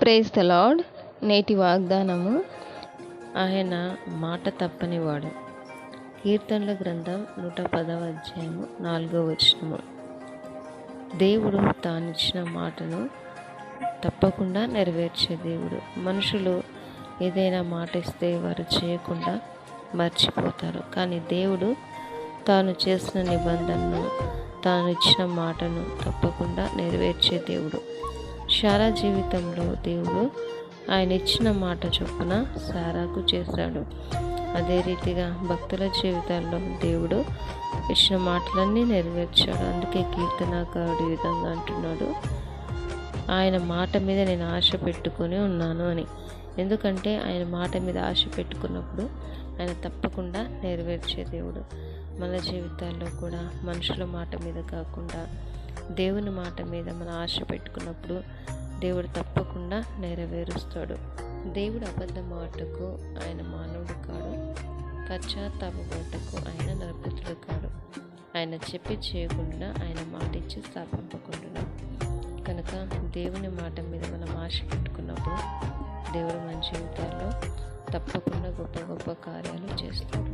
Praise the lord నేటి వాగ్దానము. ఆయన మాట తప్పనివాడు. కీర్తనల గ్రంథం నూట పదవ అధ్యాయము నాలుగో వచనము. దేవుడు తానిచ్చిన మాటను తప్పకుండా నెరవేర్చే దేవుడు. మనుషులు ఏదైనా మాట ఇస్తే వారు చేయకుండా మర్చిపోతారు. కానీ దేవుడు తాను చేసిన నిబంధనను తాను ఇచ్చిన మాటను తప్పకుండా నెరవేర్చే దేవుడు. శారా జీవితంలో దేవుడు ఆయన ఇచ్చిన మాట చొప్పున సారాకు చేశాడు. అదే రీతిగా భక్తుల జీవితాల్లో దేవుడు ఇచ్చిన మాటలన్నీ నెరవేర్చాడు. అందుకే కీర్తనాకారుడు ఈ విధంగా అంటున్నాడు. ఆయన మాట మీద నేను ఆశ పెట్టుకొని ఉన్నాను అని. ఎందుకంటే ఆయన మాట మీద ఆశ పెట్టుకున్నప్పుడు ఆయన తప్పకుండా నెరవేర్చే దేవుడు. మన జీవితాల్లో కూడా మనుషుల మాట మీద కాకుండా దేవుని మాట మీద మన ఆశ పెట్టుకున్నప్పుడు దేవుడు తప్పకుండా నెరవేరుస్తాడు. దేవుడు అబద్ధ మాటకు ఆయన మానవుడు కాడు. పశ్చాత్తాపటకు ఆయన నరపుతుడు కాడు. ఆయన చెప్పి చేయకుండా ఆయన మాట ఇచ్చి స్థాపింపకుండా కనుక దేవుని మాట మీద మనం ఆశ పెట్టుకున్నప్పుడు దేవుడు మన జీవితాల్లో తప్పకుండా గొప్ప గొప్ప కార్యాలు చేస్తాడు.